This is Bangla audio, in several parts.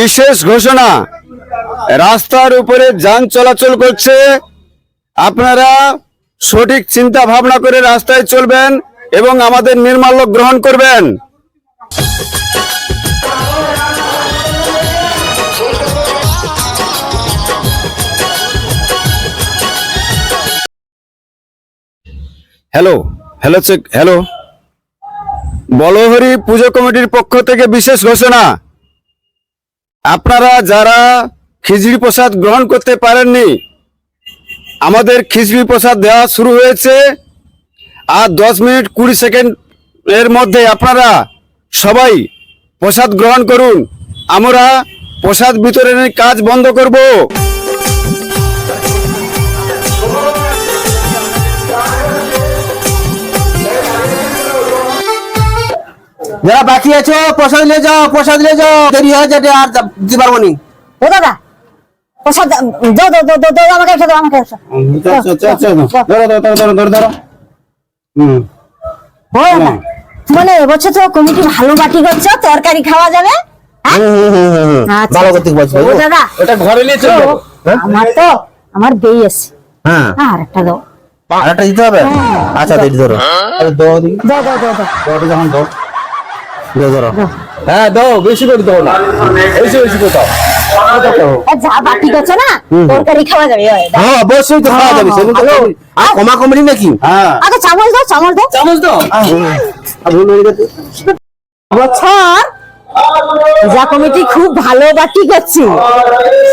বিশেষ ঘোষণা, রাস্তার উপরে যান চলাচল করছে। আপনারা সঠিক চিন্তা ভাবনা করে রাস্তায় চলবেন এবং আমাদের নির্মাল্য গ্রহণ করবেন। হ্যালো হ্যালো চেক হ্যালো বলহরি পুজো কমিটির পক্ষ থেকে বিশেষ ঘোষণা আপনারা যারা খিচড়ি প্রসাদ গ্রহণ করতে পারেননি, আমাদের খিচড়ি প্রসাদ দেওয়া শুরু হয়েছে। আর দশ মিনিট কুড়ি সেকেন্ড এর মধ্যে আপনারা সবাই প্রসাদ গ্রহণ করুন। আমরা প্রসাদ বিতরণের কাজ বন্ধ করব। যারা বাকি আছো প্রসাদ নিয়ে যাও প্রসাদ নিয়ে যাও দেরি হয়ে যাবে আর দিতে পারব নি ও দাদা প্রসাদ দাও দাও দাও দাও দাও আমাকে একটা দাও আমাকে একটা ধরো ধরো ধরো ধরো ধরো ধরো হুম ও মানে এবছর তো কমিটি ভালো বাটি করছ তরকারি খাওয়া যাবে হ্যাঁ? আচ্ছা, ভালো করতে বলছি ও দাদা ওটা ঘরে নিয়ে চলে হ্যাঁ? আমার তো আমার বেই আছে হ্যাঁ আর একটা দাও আর একটা দিতে হবে আচ্ছা দিদি ধরো আরে দাও দিদি দাও দাও দাও দাও দাও যখন দাও দাও ধরো হ্যাঁ দাও বেশি করে দাও না। বেশি বেশি করে দাও। যা বাটি না? তরকারি খাওয়া যাবে হ্যাঁ। অবশ্যই তো খাওয়া যাবে। সেদিন তো আর কমা কমরি নাকি? হ্যাঁ। আগে চামচ দাও চামচ দাও। চামচ দাও। আর ভুল হয়ে গেছে। বছর পূজা কমিটি খুব ভালো বাটি করছে।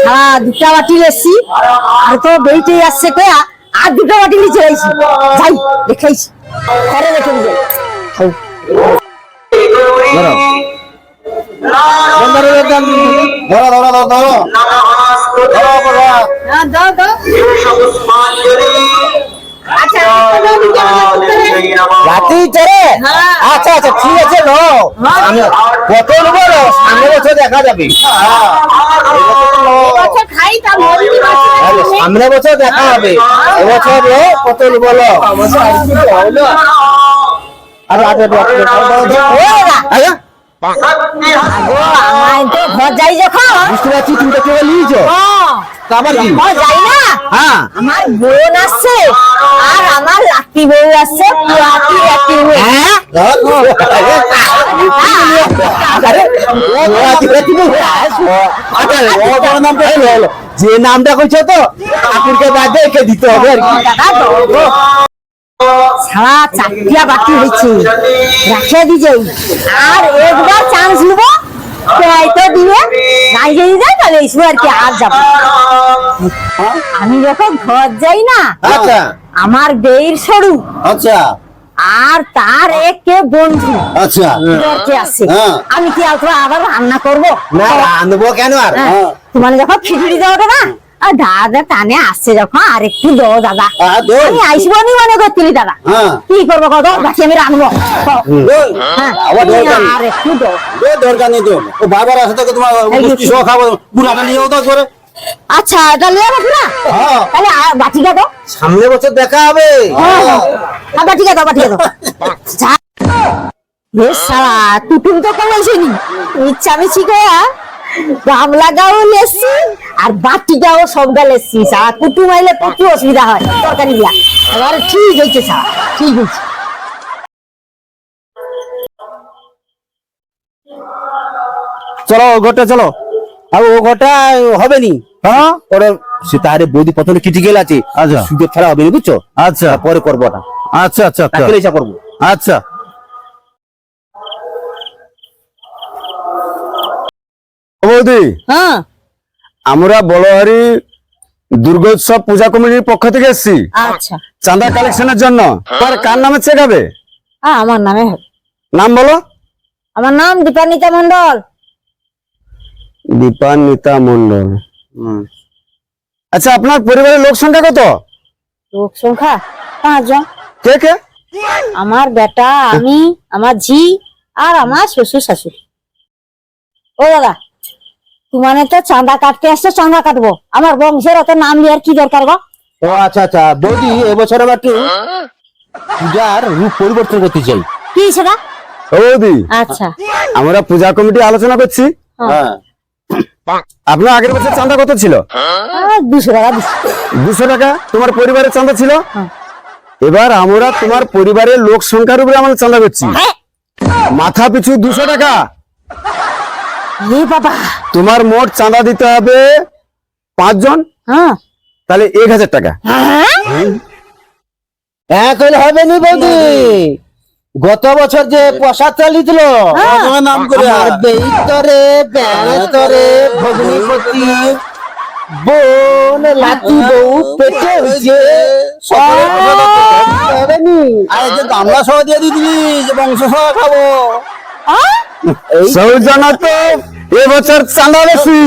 সারা দুটা বাটি লেছি। আর তো বেইটে আসছে কয়া আর দুটো বাটি নিচে যাই দেখাইছি। ঘরে রেখে ধরো। ধরো ধরো ধরো ধরো রাতেই আচ্ছা, আচ্ছা, সামনে বছর দেখা যাবে। হবে। এবছর কত নেব আর আগে আমায় তো ঘর যাই যখন। বুঝতে পারছি তুমি তো কেবল নিয়েছো? কি? ঘর যাই না। হ্যাঁ। আমার বোন আর আমার লাকি বউ হ্যাঁ। যে নামটা কইছো তো ঠাকুরকে বাদে একে দিতে হবে আর কি। চারটিয়া বাকি হয়েছে দিছে আর একবার চান্স নিব দিবে। নাই যদি যায় তাহলে এসবো আর কি আর যাব। আমি যখন ঘর যাই না আচ্ছা। আমার বেয়ের সরু। আচ্ছা। আর তার একে বন্ধু। আচ্ছা। আছে? হ্যাঁ। আমি কি আবার রান্না করব? না রাঁধবো কেন আর? হ্যাঁ, তোমার যখন খিচুড়ি দেওয়া না দাদা টানে আসছে যখন আর একটু দাও দাদা। হ্যাঁ, দাও। আমি আইসবো নি মনে করছিলি দাদা। হ্যাঁ। কি করব কত আমি রাখব হ্যাঁ। আর একটু দাও এ দরকার নেই তো ও বারবার আসে তো তোমার এই যে- মিষ্টি সহ খাব? বুড়াটা নিয়েও তো করে আচ্ছা এটা না হ্যাঁ। তাহলে আর বাটিকা দাও সামনে বছর দেখা হবে। আর বাটিকা দাও বাটিকা দাও যা। বেশ সারা টুটুম তো কমাইছিনি ইচ্ছা মিছি গয়া গামলা গাও লেসি আর বাটি গাও সব গা লেসি সারা কুটুম আইলে প্রচুর অসুবিধা হয় তরকারি দিয়া এবার ঠিক হয়েছে সারা ঠিক হয়েছে চলো ও ঘরটা চলো। আর ও ঘরটা হবে নি হ্যাঁ? ওরে সে তারে বৌদি প্রথমে ক্রিটিক্যাল আছে। আচ্ছা। সুযোগ ফেলা হবে নি বুঝছ? আচ্ছা। পরে করব ওটা। আচ্ছা আচ্ছা আচ্ছা। এসে করব। আচ্ছা। বৌদি। হ্যাঁ। আমরা বলহারি দুর্গোৎসব পূজা কমিটির পক্ষ থেকে এসেছি। আচ্ছা। চাঁদা কালেকশনের জন্য। পরে কার নামে চেক হবে আমার নামে নাম বলো। আমার নাম দীপানিতা মন্ডল দীপান্বিতা মন্ডল আচ্ছা আপনার পরিবারের লোক সংখ্যা কত? লোক সংখ্যা পাঁচজন। কে কে? আমার বেটা আমি আমার ঝি আর আমার শ্বশুর শাশুড়ি। ও দাদা। তোমানে তো চাঁদা কাটতে আসছে চাঁদা কাটবো। আমার বংশের অত নাম নেওয়ার কি দরকার গো? ও আচ্ছা আচ্ছা। বৌদি এবছর আমার একটু পূজার রূপ পরিবর্তন করতে চাই। কি সেটা? বৌদি। আচ্ছা। আমরা পূজা কমিটি আলোচনা করছি। হ্যাঁ। আপনার আগের বছর চাঁদা কত ছিল? দুশো টাকা দুশো। টাকা? তোমার পরিবারের চাঁদা ছিল? এবার আমরা তোমার পরিবারের লোক সংখ্যার উপরে আমরা চাঁদা করছি। মাথা পিছু দুশো টাকা। এ বাবা। তোমার মোট চাঁদা দিতে হবে পাঁচজন? হ্যাঁ। তাহলে এক হাজার টাকা। হ্যাঁ? হ্যাঁ হবে নি বৌদি। গত বছর যে প্রসাদ চালি দিল নাম করে। বেইতরে বেড়তরে ভগ্নিপতি বোন লাতি বউ পেটে হইছে আরে যে গামলা সহ দিয়ে দিবি যে বংশ সহ খাব। আহ? সৌজনা তো এবছর চাঁদা বেশি